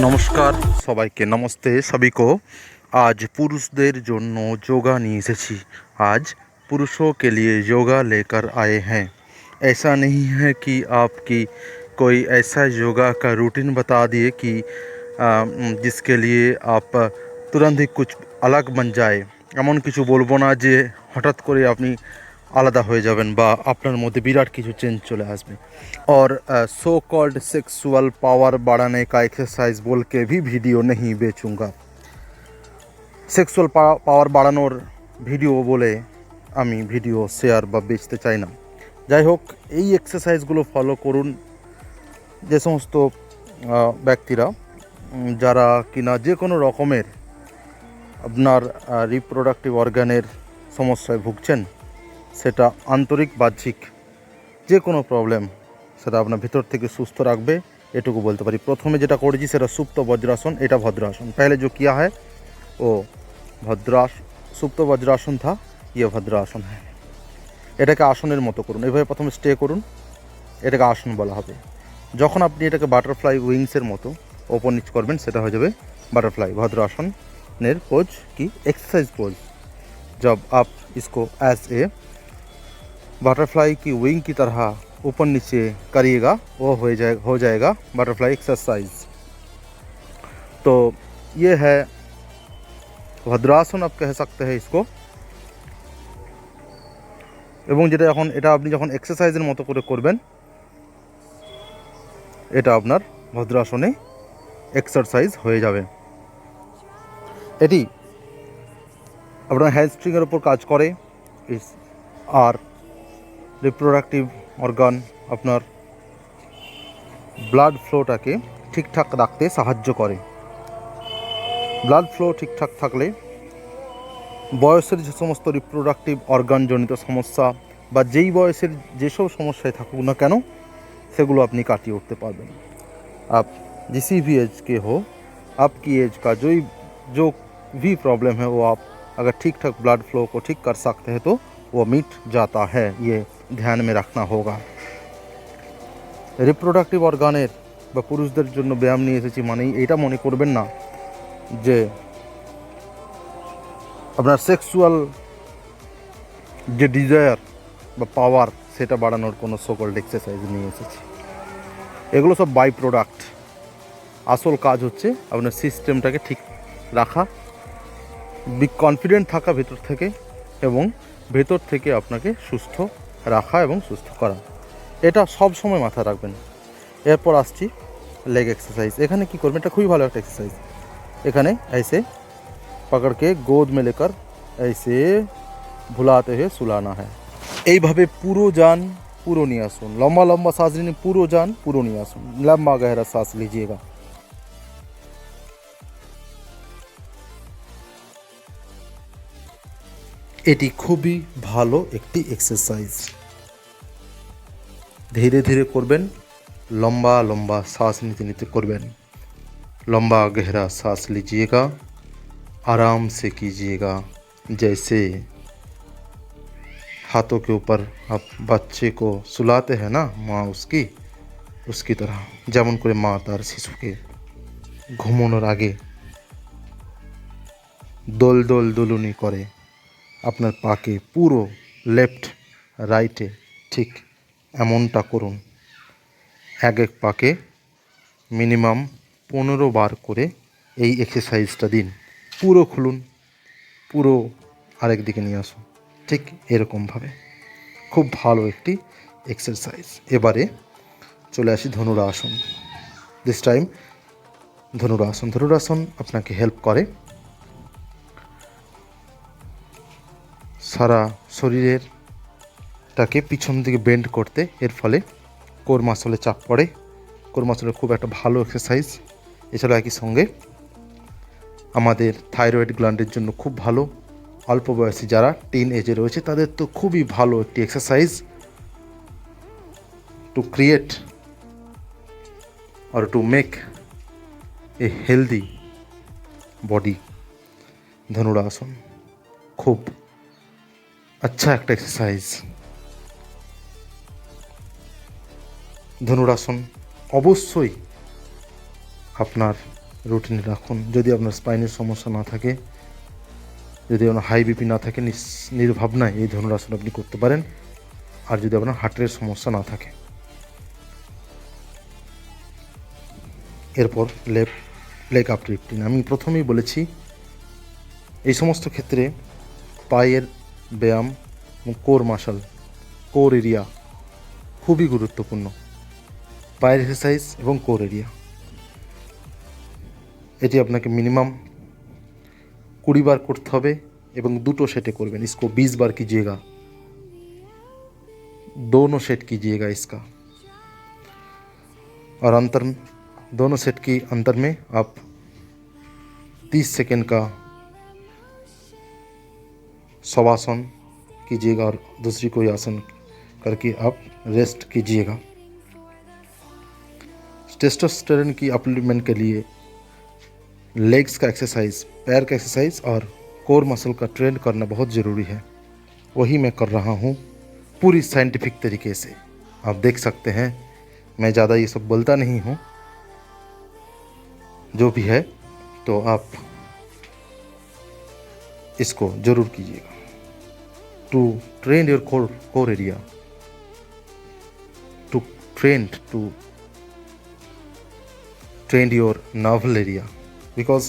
नमस्कार सबाई के नमस्ते सभी को आज पुरुष देर जो योगा এসেছি। आज पुरुषों के लिए योगा लेकर आए हैं ऐसा नहीं है कि आपकी कोई ऐसा योगा का रूटीन बता दिए कि जिसके लिए आप तुरंत ही कुछ अलग बन जाए। এমন কিছু বলবো ना जो, हठात करे अपनी আলাদা হয়ে যাবেন বা আপনার মধ্যে বিরাট কিছু চেঞ্জ চলে আসবে और सो कॉल्ड सेक्सुअल पावर बढ़ाने का एक्सरसाइज बोल के भी वीडियो नहीं बेचूंगा সেক্সুয়াল পাওয়ার বাড়ানোর ভিডিও বলে আমি ভিডিও শেয়ার বা বেচতে চাই না যাই হোক এই এক্সারসাইজগুলো ফলো করুন যে সমস্ত আহ, ব্যক্তিরা উম, যারা কিনা যে কোনো রকমের আপনার রিপ্রোডাক্টিভ অর্গানের সমস্যায় ভুগছেন সেটা আন্তরিক বাহ্যিক যে কোনো প্রবলেম সেটা আপনার ভিতর থেকে সুস্থ রাখবে এটুকু বলতে পারি প্রথমে যেটা করেছি সেটা সুপ্ত বজ্রাসন এটা ভদ্রাসন पहले जो किया है ও ভদ্রাস সুপ্ত বজ্রাসন থা ইয়ে ভদ্রাসন হ্যাঁ এটাকে আসনের মতো করুন এভাবে প্রথমে স্টে করুন এটাকে আসন বলা হবে যখন আপনি এটাকে বাটারফ্লাই উইংসের মতো ওপর নিচ করবেন সেটা হয়ে যাবে বাটারফ্লাই ভদ্রাসনের পোজ কি एक्सरसाइज पोज जब आप इसको एज ए बटरफ्लाई की विंग की तरह ऊपर नीचे करिएगा वो हो जाए हो जाएगा बटरफ्लाई एक्सरसाइज तो ये है ভদ্রাসন आप कह सकते हैं इसको এবং যেটা যখন এটা আপনি যখন এক্সারসাইজের মতো করে করবেন এটা আপনার ভদ্রাসনে এক্সারসাইজ হয়ে যাবে এটি আপনার হ্যামস্ট্রিংয়ের ওপর কাজ করে ইস- আর রিপ্রোডাক্টিভ অর্গান আপনার ব্লাড ফ্লোটাকে ঠিকঠাক রাখতে সাহায্য করে ব্লাড ফ্লো ঠিকঠাক থাকলে বয়সের যে সমস্ত রিপ্রোডাক্টিভ অর্গানজনিত সমস্যা বা যেই বয়সের যেসব সমস্যায় থাকুক না কেন সেগুলো আপনি কাটিয়ে উঠতে পারবেন आप जिसी भी एज के हो आपकी एज का जो ही जो भी प्रॉब्लम है वो आप अगर ठीक ठाक ब्लड फ्लो को ठीक कर सकते हैं तो वो मिट जाता है ये ধ্যান মে রাখনা হোগা। রিপ্রোডাক্টিভ অর্গানের বা পুরুষদের জন্য ব্যায়াম নিয়ে এসেছি মানে এটা মনে করবেন না যে আপনার সেক্সুয়াল যে ডিজায়ার বা পাওয়ার সেটা বাড়ানোর কোনো সকল এক্সারসাইজ নিয়ে এসেছি। এগুলো সব বাই প্রোডাক্ট আসল কাজ হচ্ছে আপনার সিস্টেমটাকে ঠিক রাখা বি কনফিডেন্ট থাকা ভেতর থেকে এবং ভেতর থেকে আপনাকে সুস্থ রাখা এবং সুস্থ করা এটা সব সময় মাথায় রাখবেন এরপর আসছি লেগ এক্সারসাইজ এখানে কি করবেন এটা খুবই ভালো একটা এক্সারসাইজ এখানে ऐसे पकड़ के गोद में लेकर ऐसे ভুলাতে হয়ে সুলানা হয় এইভাবে পুরো যান পুরো নিয়ে আসুন লম্বা লম্বা শ্বাস নিন পুরো যান পুরো নিয়ে আসুন লম্বা গহরা শ্বাস लीजिएगा এটি খুবই ভালো একটি এক্সারসাইজ ধীরে ধীরে করবেন লম্বা লম্বা শ্বাস নিতে নিতে করবেন लंबा गहरा सांस लीजिएगा आराम से कीजिएगा जैसे हाथों के ऊपर आप बच्चे को सुलाते हैं ना माँ उसकी उसकी तरह যেমন করে মা তার শিশুকে ঘুমানোর আগে দোল দোল দুলুনি করে আপনার পাকে পুরো লেফট রাইটে ঠিক এমনটা করুন। এক এক পাকে মিনিমাম পনেরো বার করে এই এক্সারসাইজটা দিন। পুরো খুলুন, পুরো আরেক দিকে নিয়ে আসুন। ঠিক এরকমভাবে। খুব ভালো একটি এক্সারসাইজ এবারে চলে আসি ধনুরাসন। This time dhanurasana. ধনুরাসন আপনাকে হেল্প করে সারা শরীরের টাকে পিছন দিকে বেন্ড করতে, এর ফলে কোর মাসলে চাপ পড়ে। কোর মাসলের খুব একটা ভালো এক্সারসাইজ এছাড়া একই সঙ্গে আমাদের থাইরয়েড গ্ল্যান্ডের জন্য খুব ভালো। অল্প বয়সী যারা টিন এজে রয়েছে, তাদের তো খুবই ভালো একটি exercise to create R to make a healthy body dhanurasana খুব আচ্ছা একটা এক্সারসাইজ ধনুরাসন অবশ্যই আপনার রুটিনে রাখুন। যদি আপনার স্পাইনের সমস্যা না থাকে, যদি আপনার হাই বিপি না থাকে নির্ভাবনায় এই ধনুরাসন আপনি করতে পারেন। আর যদি আপনার হার্টের সমস্যা না থাকে, এরপর লেপ লেগ আপ লিফটিং আমি প্রথমেই বলেছি, এই সমস্ত ক্ষেত্রে পায়ের ব্যায়াম এবং কোর মাসাল কোর এরিয়া খুবই গুরুত্বপূর্ণ। পায়ের এক্সারসাইজ এবং কোর এরিয়া এটি আপনাকে মিনিমাম কুড়ি বার করতে হবে এবং দুটো সেটে করবেন इसको बीस बार कीजिएगा दोनों सेट कीजिएगा इसका और अंतर दोनों सेट की अंतर में आप तीस सेकेंड का शवासन कीजिएगा और दूसरी कोई आसन करके आप रेस्ट कीजिएगा टेस्टोस्टेरोन की अपलिमेंट के लिए लेग्स का एक्सरसाइज पैर का एक्सरसाइज और कोर मसल का ट्रेन करना बहुत ज़रूरी है। वही मैं कर रहा हूँ पूरी साइंटिफिक तरीके से। आप देख सकते हैं, मैं ज़्यादा ये सब बोलता नहीं हूँ। जो भी है तो आप इसको ज़रूर कीजिएगा। To train your core core area to train to train your navel area because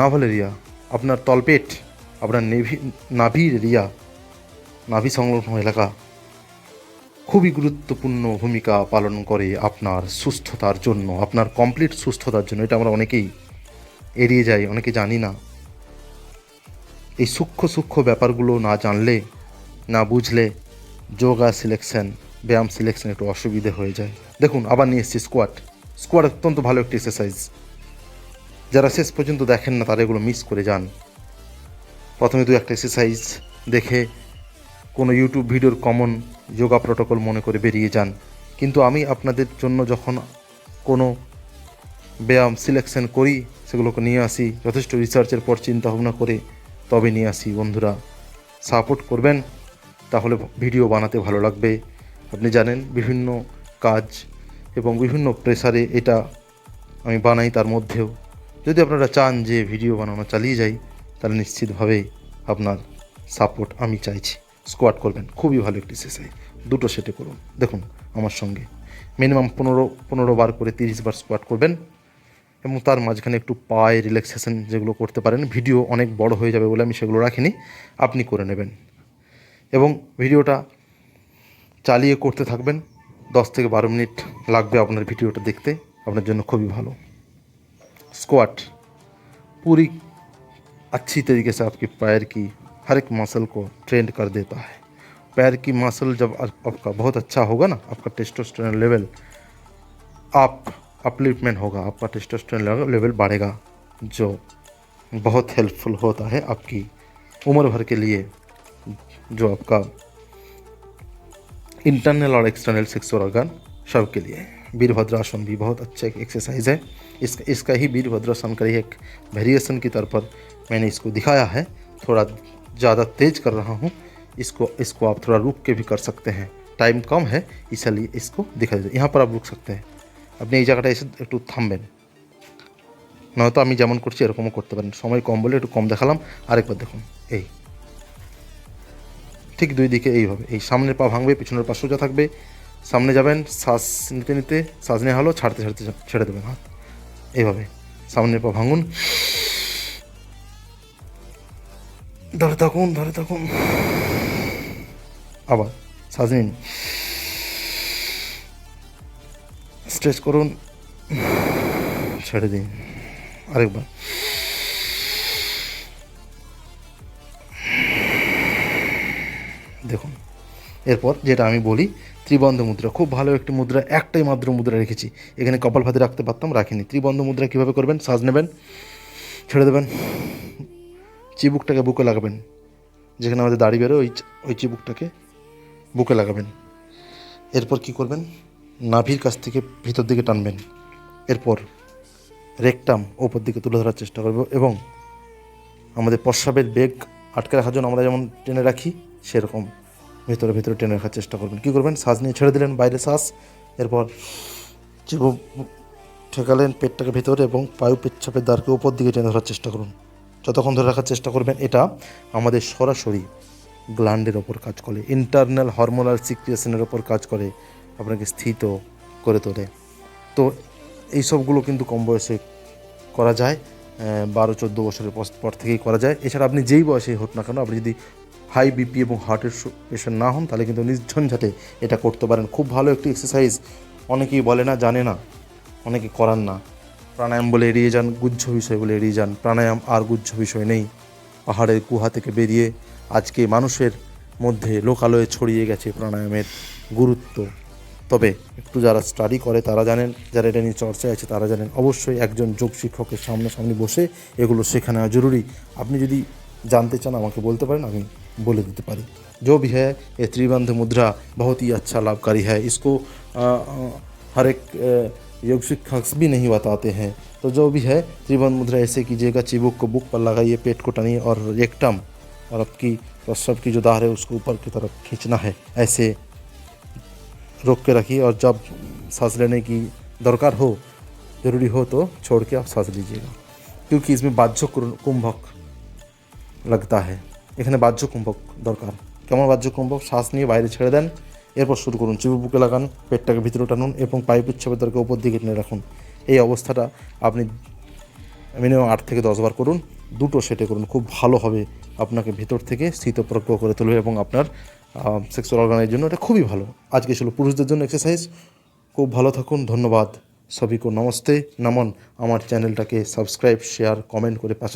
navel area আপনার তলপেট, আপনার নেভি, নাভির এরিয়া নাভি সংলগ্ন এলাকা খুবই গুরুত্বপূর্ণ ভূমিকা পালন করে আপনার সুস্থতার জন্য, আপনার কমপ্লিট সুস্থতার জন্য। এটা আমরা অনেকেই এড়িয়ে যাই, অনেকে জানি না। এই সূক্ষ্ম সূক্ষ্ম ব্যাপারগুলো না জানলে, না বুঝলে যোগা সিলেকশন ব্যায়াম সিলেকশন একটু অসুবিধে হয়ে যায়। দেখুন, আবার নিয়ে এসেছি স্কোয়াট স্কোয়াট অত্যন্ত ভালো একটি এক্সারসাইজ যারা শেষ পর্যন্ত দেখেন না, তারা এগুলো মিস করে যান। প্রথমে দু একটা এক্সারসাইজ দেখে কোনো ইউটিউব ভিডিওর কমন যোগা প্রোটোকল মনে করে বেরিয়ে যান। কিন্তু আমি আপনাদের জন্য যখন কোনো ব্যায়াম সিলেকশন করি, সেগুলোকে নিয়ে আসি, যথেষ্ট রিসার্চের পর চিন্তা ভাবনা করে তবে নিয়ে আসি। বন্ধুরা সাপোর্ট করবেন, তাহলে ভিডিও বানাতে ভালো লাগবে। আপনি জানেন, বিভিন্ন কাজ এবং বিভিন্ন প্রেসারে এটা আমি বানাই তার মধ্যেও। যদি আপনারা চান যে ভিডিও বানানো চালিয়ে যাই, তাহলে নিশ্চিতভাবে আপনার সাপোর্ট আমি চাইছি। স্কোয়াড করবেন, খুবই ভালো একটি এক্সারসাইজ দুটো সেটে করুন। দেখুন, আমার সঙ্গে। মিনিমাম পনেরো পনেরো বার করে তিরিশ বার স্কোয়াড করবেন এবং তার মাঝখানে একটু পায়ে রিল্যাক্সেশন যেগুলো করতে পারেন। ভিডিও অনেক বড় হয়ে যাবে বলে আমি সেগুলো রাখিনি। আপনি করে নেবেন। এবং ভিডিওটা চালিয়ে করতে থাকবেন। দশ থেকে বারো মিনিট লাগবে আপনার ভিডিওটা দেখতে আপনার জন্য খুবই ভালো स्क्वाट पूरी अच्छी तरीके से आपके पैर की हर एक मसल को ट्रेंड कर देता है पैर की मसल जब आप- आपका बहुत अच्छा होगा ना आपका टेस्टोस्टेरोन लेवल आप अपलिफ्टमेंट होगा आपका टेस्टोस्टेरोन लेवल बढ़ेगा जो बहुत हेल्पफुल होता है आपकी उम्र भर के लिए जो आपका इंटरनल और एक्सटर्नल सेक्सुअल ऑर्गन सब के लिए वीरभद्रासन भी बहुत अच्छा एक एक्सरसाइज है इसका इसका ही वीरभद्रासन का ही एक वेरिएशन की तौर पर मैंने इसको दिखाया है थोड़ा ज़्यादा तेज कर रहा हूँ इसको इसको आप थोड़ा रुक के भी कर सकते हैं টাইম কম है इसलिए इसको दिखा दीजिए यहाँ पर आप रुक सकते हैं আপনি এই জায়গাটা এসে একটু থামবেন নয়তো আমি যেমন করছি এরকমও করতে পারেন সময় কম বলে একটু কম দেখালাম আরেকবার দেখুন এই ঠিক দুই দিকে এইভাবে। এই সামনের পা ভাঙবে, পিছনের পা সোজা থাকবে। সামনে যাবেন, শ্বাস নিতে নিতে, শ্বাস নেওয়া হলো, ছাড়তে ছাড়তে ছেড়ে দেবেন হাত। এইভাবে সামনের পা ভাঙুন। ধরে থাকুন ধরে থাকুন। আবার শ্বাস নিন। স্ট্রেচ করুন। ছেড়ে দিন। আরেকবার। এরপর যেটা আমি বলি, ত্রিবন্ধ মুদ্রা। খুব ভালো একটি মুদ্রা, একটাই মাত্র মুদ্রা রেখেছি। এখানে কপাল ভাতে রাখতে পারতাম, রাখিনি। ত্রিবন্ধ মুদ্রা কীভাবে করবেন? সাজ নেবেন, ছেড়ে দেবেন, চিবুকটাকে বুকে লাগাবেন। যেখানে আমাদের দাড়ি বেরো ওই ওই চিবুকটাকে বুকে লাগাবেন। এরপর কি করবেন? নাভির কাছ থেকে ভিতর দিকে টানবেন। এরপর রেকটাম ওপর দিকে তুলে ধরার চেষ্টা করব এবং আমাদের প্রস্রাবের বেগ আটকে রাখার জন্য আমরা যেমন টেনে রাখি, সেরকম ভেতরে ভেতরে টেনে রাখার চেষ্টা করবেন। কী করবেন? শ্বাস নিয়ে ছেড়ে দিলেন বাইরে শ্বাস এরপর চিবুক ঠেকালেন পেটটাকে ভেতরে এবং বায়ু পেচ্ছাপের দ্বারকে উপর দিকে টেনে ধরার চেষ্টা করুন। যতক্ষণ ধরে রাখার চেষ্টা করবেন, এটা আমাদের সরাসরি গ্ল্যান্ডের ওপর কাজ করে। ইন্টারনাল হরমোনাল সিক্রিয়েশনের ওপর কাজ করে, আপনাকে স্থিত করে তোলে। তো এই সবগুলো কিন্তু কম বয়সে করা যায় বারো, চোদ্দ বছরের পর থেকেই করা যায়। এছাড়া আপনি যেই বয়সেই হোক না কেন, আপনি যদি হাই বিপি এবং হার্টের পেশেন্ট না হন, তাহলে কিন্তু নির্ঝঞ্ঝাটে এটা করতে পারেন। খুব ভালো একটি এক্সারসাইজ অনেকেই বলে না, জানে না। অনেকে করান না। প্রাণায়াম বলে এড়িয়ে যান গুহ্য বিষয় বলে এড়িয়ে যান। প্রাণায়াম আর গুজ্জ বিষয় নেই। পাহাড়ের গুহা থেকে বেরিয়ে আজকে মানুষের মধ্যে লোকালয়ে ছড়িয়ে গেছে প্রাণায়ামের গুরুত্ব। তবে একটু যারা স্টাডি করে, তারা জানেন, যারা এটা নিয়ে চর্চায় আছে, তারা জানেন অবশ্যই একজন যোগ শিক্ষকের সামনাসামনি বসে এগুলো শেখানো জরুরি। আপনি যদি জানতে চান, আমাকে বলতে পারেন, আমি बोले देते पारी जो भी है ये त्रिबंध मुद्रा बहुत ही अच्छा लाभकारी है इसको आ, आ, हर एक आ, योग शिक्षक भी नहीं बताते हैं तो जो भी है त्रिबंध मुद्रा ऐसे कीजिएगा चिबुक को बुक पर लगाइए पेट को टानिए और रेक्टम और आपकी प्रस्राव की जो दार है उसको ऊपर की तरफ खींचना है ऐसे रोक के रखिए और जब सांस लेने की दरकार हो ज़रूरी हो तो छोड़ के आप सांस लीजिएगा क्योंकि इसमें बाह्य कुंभक লাগতা है এখানে বাহ্য কুম্ভক দরকার। কেমন বাহ্য কুম্ভক শ্বাস নিয়ে বাইরে ছেড়ে দেন, এরপর শুরু করুন। চিবু বুকে লাগান, পেটটাকে ভিতরে টানুন এবং পাইপ উচ্ছাপের দরকার উপর দিকে টেনে রাখুন। এই অবস্থাটা আপনি মিনিমাম আট থেকে দশ বার করুন। দুটো সেটে করুন। খুব ভালো হবে আপনাকে ভিতর থেকে স্থিতপ্রজ্ঞ করে তুলবে এবং আপনার সেক্সুয়াল অর্গানের জন্য এটা খুবই ভালো। আজকে ছিল পুরুষদের জন্য এক্সারসাইজ খুব ভালো থাকুন। ধন্যবাদ। সবিকো নমস্তে। নমন, আমার চ্যানেলটাকে সাবস্ক্রাইব শেয়ার কমেন্ট করে পাশে